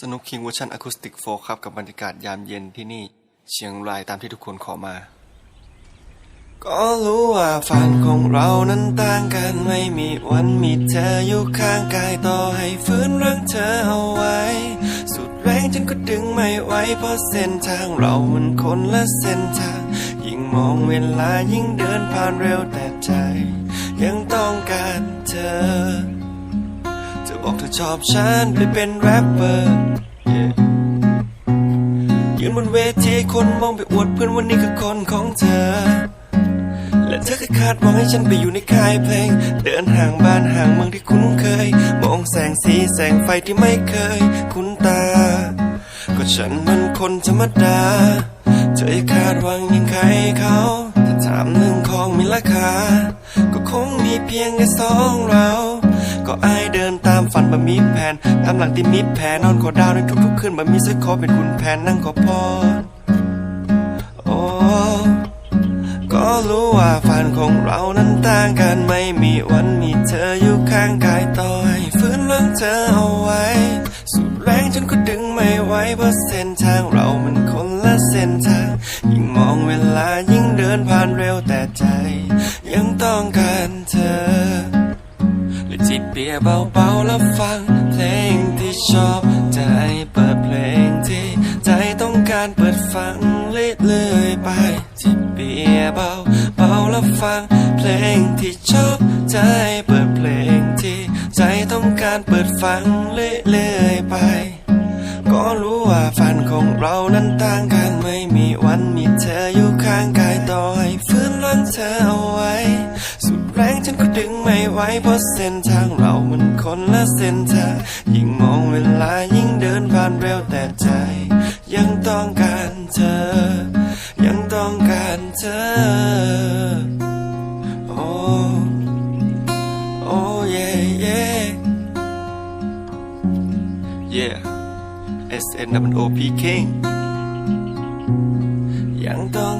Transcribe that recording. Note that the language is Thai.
สนุกคิงเวอร์ชันอะคูสติกโฟครับกับบรรยากาศยามเย็นที่นี่เชียงรายตามที่ทุกคนขอมา ก็รู้ว่าฝันของเรานั้นต่างกันไม่มีวันมีเธออยู่ข้างกายต่อให้ฟื้นรังเธอเอาไว้ สุดแรงฉันก็ดึงไม่ไหวเพราะเส้นทางเรามันคนละเส้นทาง ยิ่งมองเวลายิ่งเดินผ่านเร็วแต่ใจ ยัง ชอบฉันไปเป็นแรปเปอร์ยืนบนเวทีคนมองไปอวดเพื่อนวันนี้คือคนของเธอ และเธอก็คาดหวังให้ฉันไปอยู่ในค่ายเพลง เดินห่างบ้านห่างเมืองที่คุ้นเคย มองแสงสีแสงไฟที่ไม่เคย คุ้นตา ก็ฉันมันคนธรรมดา เธอคาดหวังยังใครเขาถ้าถามเรื่องของมีราคา ก็คงมีเพียงแค่สองเรา ก็อายเดินตามฝันบ่มีแผน ตามหลังที่มีแผนนอนขอดาวในทุกๆคืนบ่มีสักขอเป็นคุณแผนนั่งขอพรโอ้ก็รู้ว่าฝันของเรานั้นต่างกันไม่มีวันมีเธออยู่ข้างกายต่อให้ฟื้นเรื่องเธอเอาไว้ สุดแรงจนก็ดึงไม่ไหวเพราะเส้นทางเรามันคนละเส้นทางยิ่งมองเวลายิ่งเดินผ่านเร็วแต่ใจ ยังต้องการ ละจิบเบียเบาๆแล้วฟัง เพลงที่ชอบใจเปิดเพลงที่ใจต้องการเปิดฟังเรื่อยๆไปจิบเบียเบาเบาแล้วฟัง เพลงที่ชอบใจเปิดเพลงที่ใจต้องการเปิดฟังเรื่อยๆไป ก็รู้ว่าฝันของเรานั้นต่างกันไม่มีวันมีเธออยู่ข้างกายต่อให้ฟื้นรังเธอเอาไว้ ฉันก็ดึงไม่ไหวเพราะเส้นทางเรามันคนละเส้นทางยิ่งมองเวลายิ่งเดินผ่านเร็วแต่ใจ ยังต้องการเธอ ยังต้องการเธอ โอ้โอ้ yeah yeah yeah S N W O P King ยังต้อง